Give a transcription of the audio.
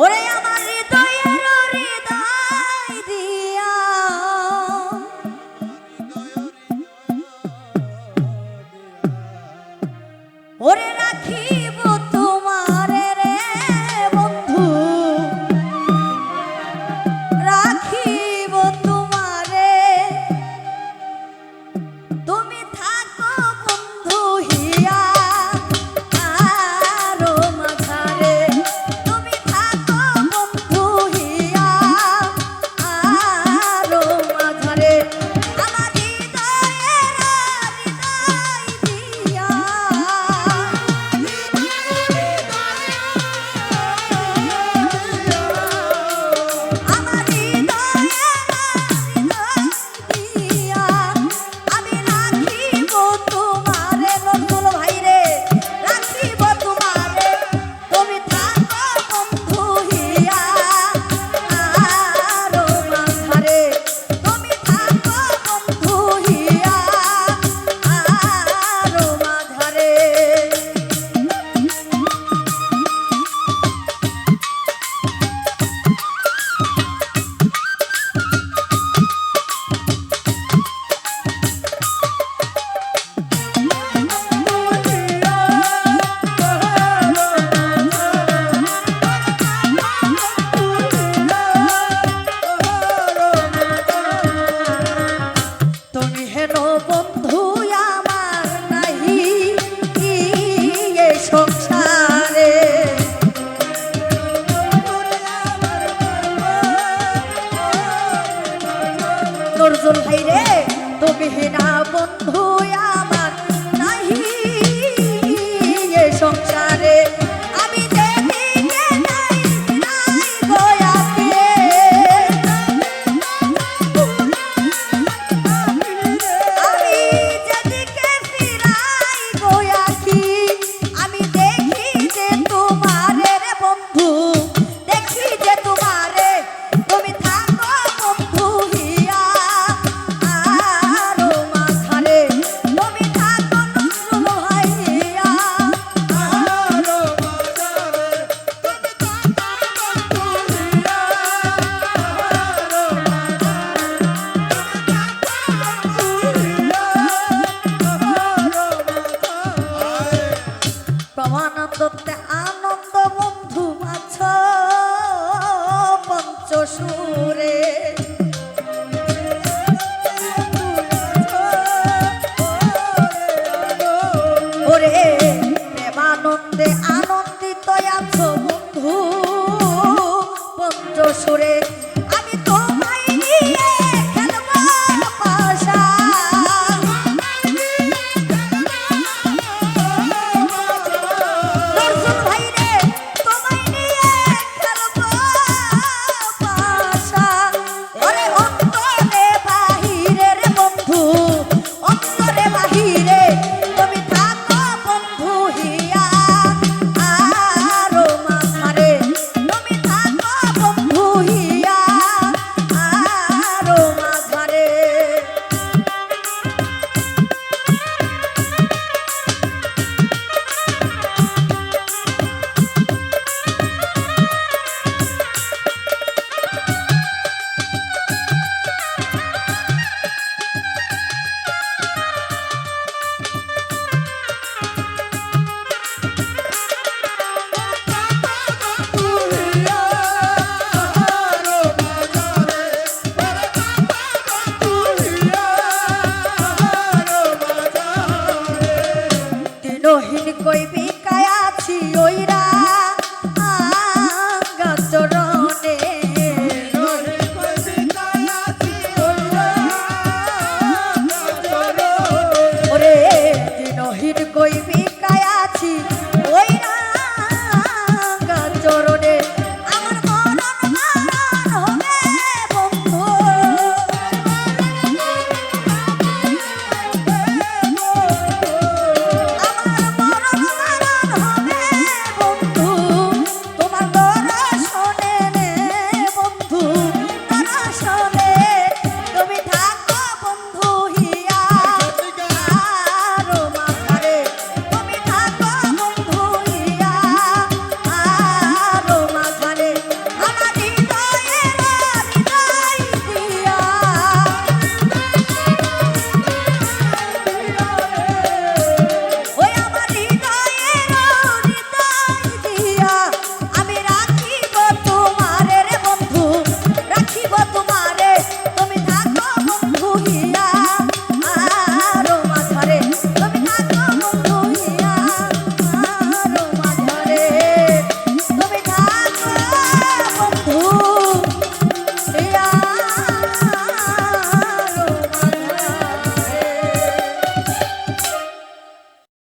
ওরে আমার হৃদয়ের হৃদয় দিয়া। ওরে নজরুল ভাই রে হে না বন্ধু আনন্দে Mỗi